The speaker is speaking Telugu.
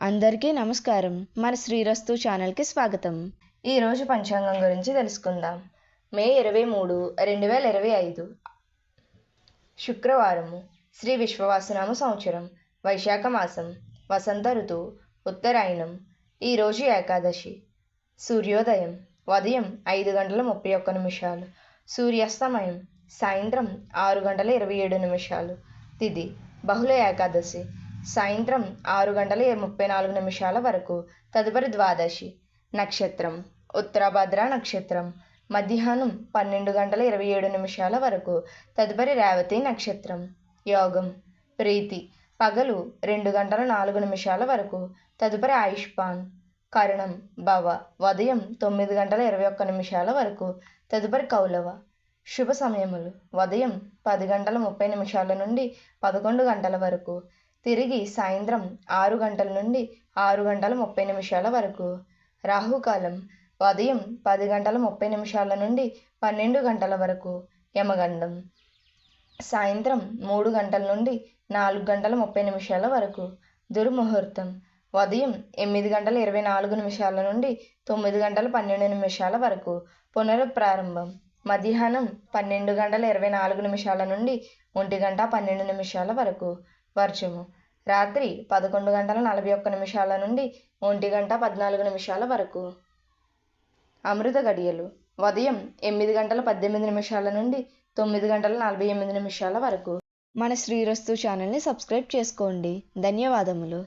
అందరికీ నమస్కారం. మన శ్రీరస్తు ఛానల్కి స్వాగతం. ఈరోజు పంచాంగం గురించి తెలుసుకుందాం. మే ఇరవై మూడు రెండు వేల ఇరవై ఐదు. శుక్రవారము శ్రీ విశ్వవాసనామ సంవత్సరం వైశాఖ మాసం వసంత ఋతువు ఉత్తరాయణం ఈరోజు ఏకాదశి. సూర్యోదయం ఉదయం ఐదు గంటల ముప్పై ఒక్క నిమిషాలు. సూర్యాస్తమయం సాయంత్రం ఆరు గంటల ఇరవై ఏడు నిమిషాలు. తిది బహుళ ఏకాదశి. సాయంత్రం ఆరు గంటల ముప్పై నాలుగు నిమిషాల వరకు. తదుపరి ద్వాదశి నక్షత్రం. ఉత్తరాభద్ర నక్షత్రం. మధ్యాహ్నం పన్నెండు గంటల ఇరవై ఏడు నిమిషాల వరకు. తదుపరి రేవతి నక్షత్రం. యోగం. ప్రీతి. పగలు రెండు గంటల నాలుగు నిమిషాల వరకు. తదుపరి ఆయుష్పాన్ కరణం. భవ. ఉదయం తొమ్మిది గంటల ఇరవై ఒక్క నిమిషాల వరకు. తదుపరి కౌలవ. శుభ సమయములు. ఉదయం పది గంటల ముప్పై నిమిషాల నుండి పదకొండు గంటల వరకు. తిరిగి సాయంత్రం ఆరు గంటల నుండి ఆరు గంటల ముప్పై నిమిషాల వరకు. రాహుకాలం ఉదయం పది గంటల ముప్పై నిమిషాల నుండి పన్నెండు గంటల వరకు. యమగండం సాయంత్రం మూడు గంటల నుండి నాలుగు గంటల ముప్పై నిమిషాల వరకు. దుర్ముహూర్తం ఉదయం ఎనిమిది గంటల ఇరవై నాలుగు నిమిషాల నుండి తొమ్మిది గంటల పన్నెండు నిమిషాల వరకు. పునరుప్రారంభం మధ్యాహ్నం పన్నెండు గంటల ఇరవై నాలుగు నిమిషాల నుండి ఒంటి గంట పన్నెండు నిమిషాల వరకు. వర్షము రాత్రి పదకొండు గంటల నలభై ఒక్క నిమిషాల నుండి ఒంటి గంట పద్నాలుగు నిమిషాల వరకు. అమృత గడియలు. ఉదయం ఎనిమిది గంటల పద్దెనిమిది నిమిషాల నుండి తొమ్మిది గంటల నలభై ఎనిమిది నిమిషాల వరకు. మన శ్రీరస్తు ఛానల్ని సబ్స్క్రైబ్ చేసుకోండి. ధన్యవాదములు.